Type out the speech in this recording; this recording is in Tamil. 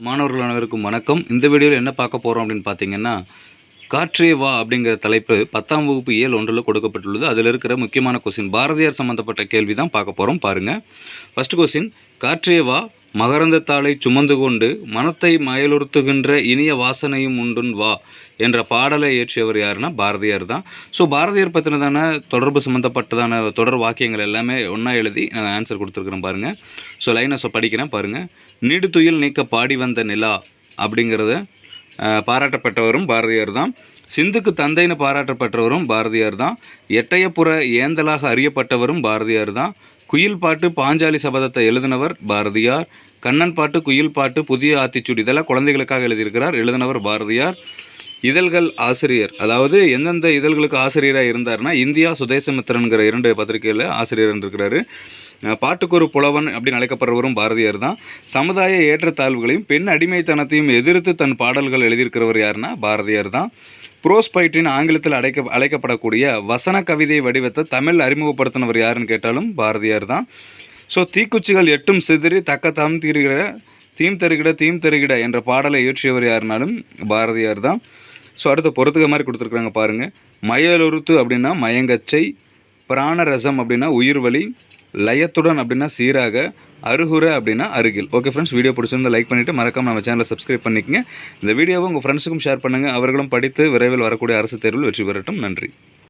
மாணவர்கள் அனைவருக்கும் வணக்கம். இந்த வீடியோவில் என்ன பார்க்க போகிறோம் அப்படின்னு பார்த்தீங்கன்னா காற்றே வா அப்படிங்கிற தலைப்பு பத்தாம் வகுப்பு ஏழு ஒன்றில் கொடுக்கப்பட்டுள்ளது. அதில் இருக்கிற முக்கியமான கொஸ்டின் பாரதியார் சம்மந்தப்பட்ட கேள்வி தான் பார்க்க போகிறோம் பாருங்கள் ஃபர்ஸ்ட் கொஸ்டின் காற்றே வா மகரந்தத்தாளை சுமந்து கொண்டு மனத்தை மயலுறுத்துகின்ற இனிய வாசனையும் உண்டுன் வா என்ற பாடலை இயற்றியவர் யாருன்னா பாரதியார் தான். ஸோ பாரதியார் பற்றினதான தொடர்பு சம்மந்தப்பட்டதான தொடர் வாக்கியங்கள் எல்லாமே ஒன்றா எழுதி நான் ஆன்சர் கொடுத்துருக்குறேன் பாருங்கள் ஸோ லைனை ஸோ படிக்கிறேன் பாருங்கள் நீடுத்துயில் நீக்க பாடி வந்த நிலா அப்படிங்கிறத பாராட்டப்பட்டவரும் பாரதியார் தான். சிந்துக்கு தந்தைன்னு பாராட்டப்பட்டவரும் பாரதியார் தான். எட்டயப்புற ஏந்தலாக அறியப்பட்டவரும் பாரதியார் தான். குயில் பாட்டு பாஞ்சாலி சபதத்தை எழுதினவர் பாரதியார். கண்ணன் பாட்டு குயில் பாட்டு புதிய ஆத்திச்சூடி இதெல்லாம் குழந்தைகளுக்காக எழுதியிருக்கிறார். எழுதினவர் பாரதியார். இதழ்கள் ஆசிரியர் அதாவது எந்தெந்த இதழ்களுக்கு ஆசிரியராக இருந்தார்னா இந்தியா சுதேசமித்திரன்கிற இரண்டு பத்திரிகையில் ஆசிரியர் இருக்கிறாரு பாட்டுக்கொரு புலவன் அப்படின்னு அழைக்கப்படுறவரும் பாரதியார் தான். சமுதாய ஏற்றத்தாழ்வுகளையும் பெண் அடிமைத்தனத்தையும் எதிர்த்து தன் பாடல்கள் எழுதியிருக்கிறவர் யாருன்னா பாரதியார் தான். புரோஸ்பைட்டின் ஆங்கிலத்தில் அழைக்க அழைக்கப்படக்கூடிய வசன கவிதை வடிவத்தை தமிழ் அறிமுகப்படுத்தினவர் யாருன்னு கேட்டாலும் பாரதியார் தான். ஸோ தீக்குச்சிகள் எட்டும் சிதறி தக்க தாம் தீருகிற தீம் தருகிட தீம் தருகிட என்ற பாடலை இயற்றியவர் யாருனாலும் பாரதியார் தான். ஸோ அடுத்து பொறுத்துக்க மாதிரி கொடுத்துருக்குறாங்க பாருங்கள் மயலுறுத்து அப்படின்னா மயங்கச்சை பிராணரசம் அப்படின்னா உயிர்வலி லயத்துடன் அப்படின்னா சீராக அருகுற அப்படின்னா அருகில். ஓகே ஃப்ரெண்ட்ஸ் வீடியோ பிடிச்சிருந்தா லைக் பண்ணிவிட்டு மறக்காமல் நம்ம சேனலை சப்ஸ்கிரைப் பண்ணிக்கங்க. இந்த வீடியோவை உங்கள் ஃப்ரெண்ட்ஸுக்கும் ஷேர் பண்ணுங்கள் அவர்களும் படித்து விரைவில் வரக்கூடிய அரசு தேர்வில் வெற்றி பெறட்டும். நன்றி.